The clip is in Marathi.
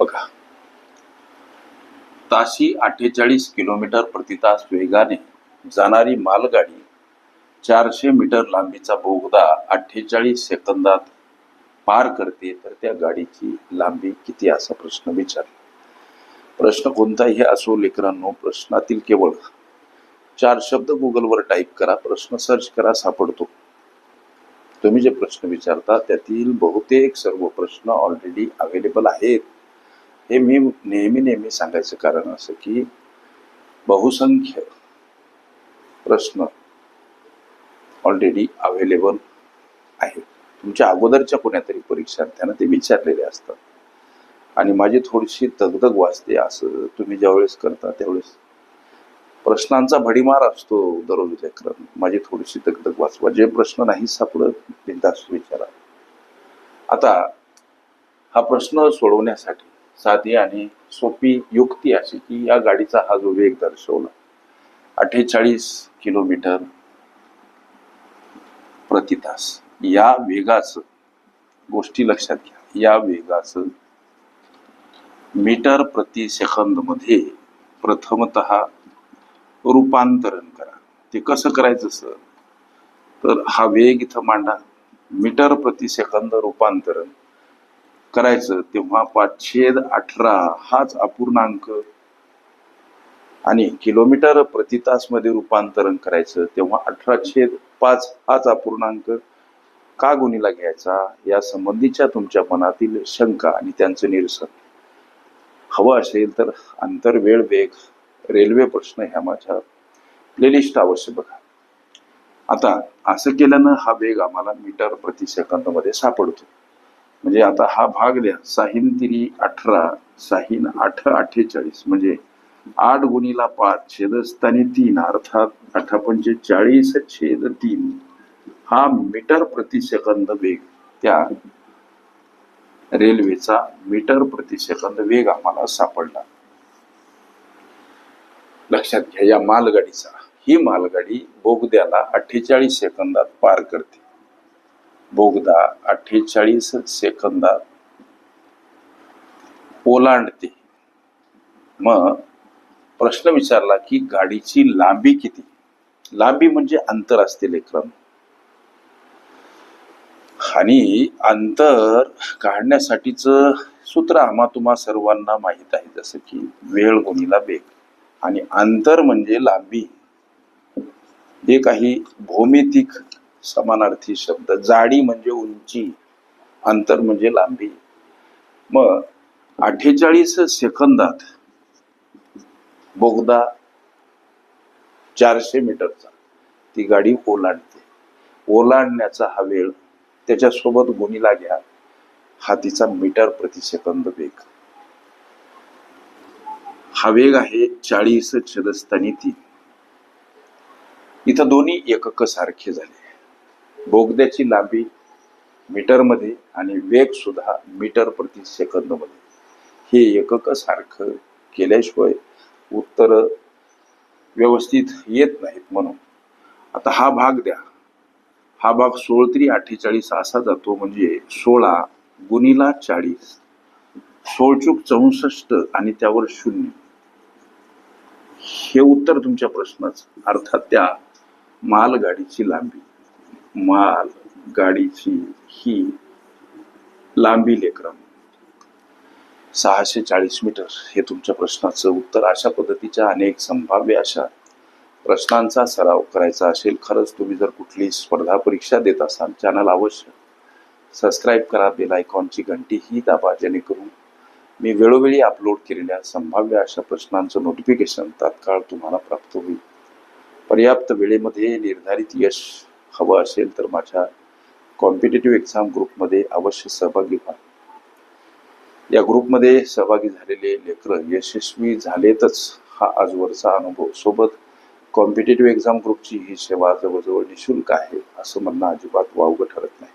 बघा. ताशी अठ्ठेचाळीस किलोमीटर प्रति तास वेगाने जाणारी मालगाडी चारशे मीटर लांबीचा बोगदा अठ्ठेचाळीस सेकंदात पार करते तर त्या गाडीची लांबी किती? असा प्रश्न विचारला. प्रश्न कोणताही असो लेकरांनो प्रश्नातील केवळ चार शब्द गुगलवर टाईप करा प्रश्न सर्च करा सापडतो. तुम्ही जे प्रश्न विचारता त्यातील बहुतेक सर्व प्रश्न ऑलरेडी अवेलेबल आहेत. हे मी नेहमी नेहमी सांगायचं कारण असं की बहुसंख्य प्रश्न ऑलरेडी अवेलेबल आहेत. तुमच्या अगोदरच्या कोणातरी परीक्षार्थ्यांना ते विचारलेले असतात. आणि माझी थोडीशी दगदग वाचते असं तुम्ही ज्यावेळेस करता त्यावेळेस प्रश्नांचा भडीमार असतो दररोज लेकरांनो माझी थोडीशी दगदग वाचवा. जे प्रश्न नाही सापडत बिंदास विचारा. आता हा प्रश्न सोडवण्यासाठी साधी आणि सोपी युक्ती अशी की या गाडीचा हा जो वेग दर्शवला अठ्ठेचाळीस किलोमीटर प्रति तास. या वेगाचं गोष्टी लक्षात घ्या या वेगाचं मीटर प्रति सेकंदमध्ये प्रथमत रूपांतरण करा. ते कसं करायचं सर? तर हा वेग इथं मांडा. मीटर प्रति सेकंद रूपांतरण. करायचं तेव्हा पाचशेद अठरा हाच अपूर्णांक. आणि किलोमीटर प्रति तासमध्ये रूपांतरण करायचं तेव्हा अठरा छेद पाच हाच अपूर्णांक. का गुणीला घ्यायचा? या संबंधीच्या तुमच्या मनातील शंका आणि त्यांचं निरसन. हवं असेल तर आंतरवेळ वेग रेल्वे प्रश्न ह्या माझ्या प्लेलिस्ट अवश्य बघा. आता असं केल्यानं हा वेग आम्हाला मीटर प्रति सेकंदमध्ये सापडतो. म्हणजे आता हा भाग द्या. साहीन तिरी अठरा साहीन आठ अठ्ठेचाळीस. म्हणजे आठ गुणीला पाच छेदस्थानी तीन अर्थात अठरा पंचे चाळीस छेद तीन. हा मीटर प्रति सेकंद वेग त्या रेल्वेचा मीटर प्रति सेकंद वेग आम्हाला सापडला. लक्षात घ्या या मालगाडीचा. ही मालगाडी बोगद्याला अठ्ठेचाळीस सेकंदात पार करते. बोगदा अठ्ठेचाळीस सेकंदात ओलांडते. मग प्रश्न विचारला की गाडीची लांबी किती? लांबी म्हणजे अंतर असते लेखन आणि अंतर काढण्यासाठीच सूत्र आम्हा तुम्हा सर्वांना माहीत आहे जसं की वेळ गुणीला वेग. आणि अंतर म्हणजे लांबी. हे काही भौमितिक समानार्थी शब्द. जाडी म्हणजे उंची अंतर म्हणजे लांबी. मग अठ्ठेचाळीस सेकंदात बोगदा चारशे मीटरचा. ती गाडी ओलांडते. ओलांडण्याचा हा वेळ त्याच्यासोबत गुणीला घ्या. हा तिचा मीटर प्रति सेकंद वेग. हा वेग आहे चाळीस छदस्तानी तीन. इथं दोन्ही एकक सारखे झाले. बोगद्याची लांबी मीटरमध्ये आणि वेगसुद्धा मीटर प्रति सेकंदमध्ये. हे एकक सारखं केल्याशिवाय उत्तर व्यवस्थित येत नाहीत म्हणून. आता हा भाग द्या. हा भाग सोळत्री अठ्ठेचाळीस असा जातो म्हणजे सोळा गुणीला चाळीस. सोळचूक चौसष्ट आणि त्यावर शून्य. हे उत्तर तुमच्या प्रश्नाचं. अर्थात त्या मालगाडीची लांबी. माल गाडीची ही लांबी लेकरं सहाशे चाळीस मीटर हे तुमच्या प्रश्नाचं उत्तर. अशा पद्धतीच्या अनेक संभाव्य अशा प्रश्नांचा सराव करायचा असेल खरंच तुम्ही जर कुठली स्पर्धा परीक्षा देत असाल चॅनल अवश्य सबस्क्राईब करा बेल आयकॉनची घंटी ही दाबा जेणेकरून मी वेळोवेळी अपलोड केलेल्या संभाव्य अशा प्रश्नांचं नोटिफिकेशन तात्काळ तुम्हाला प्राप्त होईल. पर्याप्त वेळेमध्ये निर्धारित यश हवं असेल तर माझ्या कॉम्पिटेटिव्ह एक्झाम ग्रुपमध्ये अवश्य सहभागी व्हा. या ग्रुपमध्ये सहभागी झालेले लेकरं यशस्वी झालेतच हा आजवरचा अनुभव. सोबत कॉम्पिटेटिव्ह एक्झाम ग्रुपची ही सेवा जवळजवळ निशुल्क आहे असं म्हणणं अजिबात वावगं ठरत नाही.